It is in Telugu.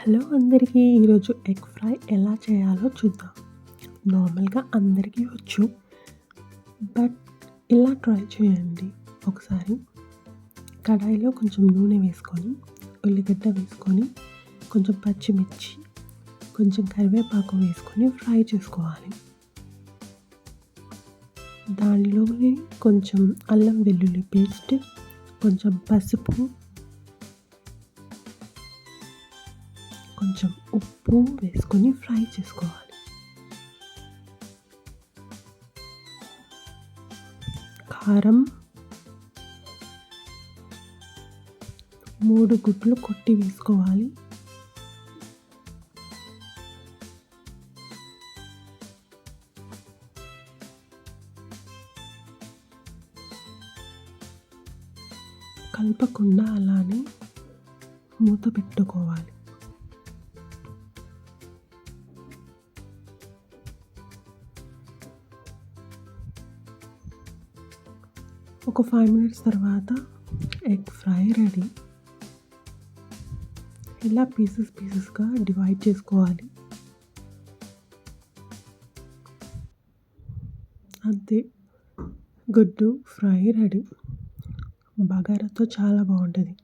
హలో అందరికీ ఈరోజు ఎగ్ ఫ్రై ఎలా చేయాలో చూద్దాం. నార్మల్గా అందరికీ వచ్చు బట్ ఇలా ట్రై చేయండి. ఒకసారి కడాయిలో కొంచెం నూనె వేసుకొని ఉల్లిగడ్డ వేసుకొని కొంచెం పచ్చిమిర్చి కొంచెం కరివేపాకు వేసుకొని ఫ్రై చేసుకోవాలి. దానిలోనే కొంచెం అల్లం వెల్లుల్లి పేస్ట్ కొంచెం పసుపు కొంచెం ఉప్పు వేసుకొని ఫ్రై చేసుకోవాలి. కారం మూడు గుడ్లు కొట్టి వేసుకోవాలి. కలపకుండా అలానే మూత పెట్టుకోవాలి. ఒక ఫైవ్ మినిట్స్ తర్వాత ఎగ్ ఫ్రై రెడీ ఇలా పీసెస్ పీసెస్గా డివైడ్ చేసుకోవాలి. అంతే గుడ్డు ఫ్రై రెడీ బగారాతో చాలా బాగుంటుంది.